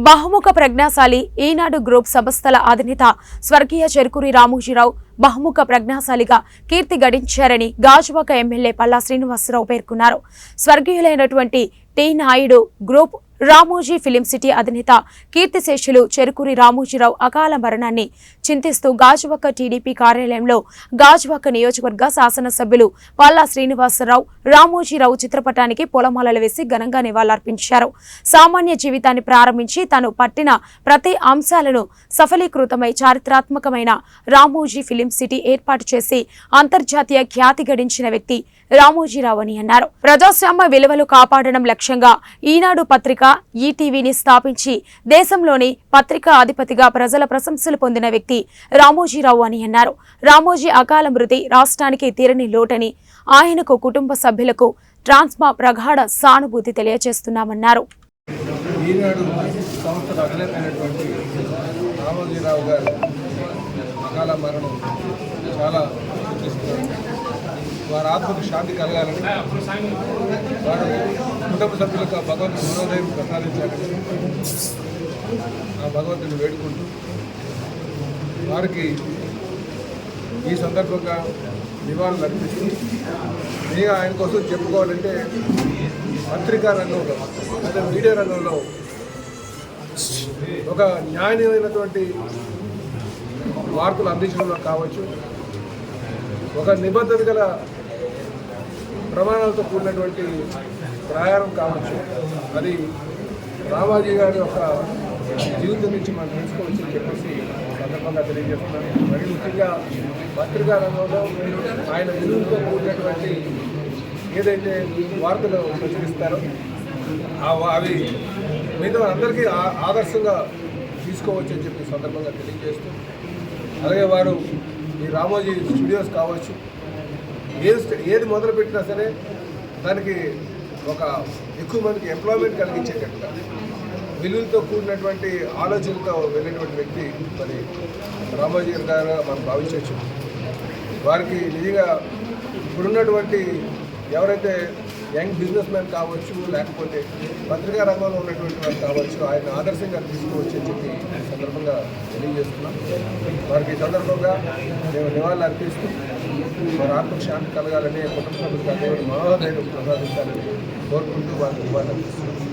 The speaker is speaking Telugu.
బహుముఖ ప్రజ్ఞాశాలి ఈనాడు గ్రూప్ సంస్థల అధినేత స్వర్గీయ చెరుకూరి రామోజీరావు బహుముఖ ప్రజ్ఞాశాలిగా కీర్తి గడించారని గాజువాక ఎమ్మెల్యే పల్లా శ్రీనివాసరావు పేర్కొన్నారు. స్వర్గీయులైనటువంటి T Naidu group Ramoji film city అధినేత కీర్తిశేషులు చెరుకూరి రామోజీరావు అకాల మరణాన్ని చింతిస్తూ గాజువాక టీడీపీ కార్యాలయంలో గాజువాక నియోజకవర్గ శాసనసభ్యులు పల్లా శ్రీనివాసరావు రామోజీరావు చిత్రపటానికి పొలమాలలు వేసి ఘనంగా నివాళులర్పించారు. సామాన్య జీవితాన్ని ప్రారంభించి తాను పట్టిన ప్రతి అంశాలను సఫలీకృతమై చారిత్రాత్మకమైన రామోజీ ఫిలిం సిటీ ఏర్పాటు చేసి అంతర్జాతీయ ఖ్యాతి గడించిన వ్యక్తి రామోజీరావు అని అన్నారు. ప్రజాస్వామ్య విలువలు కాపాడడం లక్ష్యంగా ఈనాడు పత్రిక ఈటీవీని స్థాపించి దేశంలోని పత్రికా అధిపతిగా ప్రజల ప్రశంసలు పొందిన వ్యక్తి రామోజీరావు అని అన్నారు. రామోజీ అకాల మృతి రాష్ట్రానికి తీరని లోటని ఆయనకు కుటుంబ సభ్యులకు ట్రాన్స్మా ప్రగాఢ సానుభూతి తెలియజేస్తున్నామన్నారు. ఈనాడు సంస్థ అధినేతైనటువంటి రామోజీరావు గారు అకాల మరణం చాలా దుఃఖిస్తున్నారు వారి ఆత్మకు శాంతి కలగాలని వారు కుటుంబ సభ్యులకు ఆ భగవంతుని మనోదయం ప్రసాదించాలని ఆ భగవంతుని వేడుకుంటూ వారికి ఈ సందర్భంగా నివాళులు అర్పిస్తూ నేను ఆయన కోసం చెప్పుకోవాలంటే పత్రికా రంగంలో అదే మీడియా రంగంలో ఒక న్యాయమైనటువంటి వార్తలు అందించడంలో కావచ్చు. ఒక నిబద్ధత గల ప్రమాణాలతో కూడినటువంటి ప్రయాణం కావచ్చు. అది రామాజీ గారి యొక్క జీవితం నుంచి మనం తెలుసుకోవచ్చు అని చెప్పేసి సందర్భంగా తెలియజేస్తున్నాను. మరి ముఖ్యంగా పత్రికా రంగంలో ఆయన విలువతో కూడినటువంటి ఏదైతే వార్తలు ప్రచురిస్తారో అవి మిగతా అందరికీ ఆదర్శంగా తీసుకోవచ్చు అని చెప్పి సందర్భంగా తెలియజేస్తూ అలాగే వారు ఈ రామోజీ స్టూడియోస్ కావచ్చు ఏది ఏది మొదలుపెట్టినా సరే దానికి ఒక ఎక్కువ మందికి ఎంప్లాయ్మెంట్ కలిగించేటట్టుగా విలువలతో కూడినటువంటి ఆలోచనలతో వెళ్ళినటువంటి వ్యక్తి మరి రామోజీ గారు మనం భావించవచ్చు. వారికి నిజంగా ఇప్పుడున్నటువంటి ఎవరైతే యంగ్ బిజినెస్ మ్యాన్ కావచ్చు లేకపోతే పత్రికా రంగంలో ఉన్నటువంటి వారు కావచ్చు ఆయన ఆదర్శంగా తీసుకోవచ్చు అని చెప్పి సందర్భంగా తెలియజేస్తున్నాం. వారికి సందర్భంగా మేము నివాళులు అర్పిస్తూ వారి ఆత్మకు శాంతి కలగాలని కుటుంబ సభ్యులకు అదే మనోహర్ ప్రసాదించాలని కోరుకుంటూ వారికి నివాళులు అర్పిస్తున్నాం.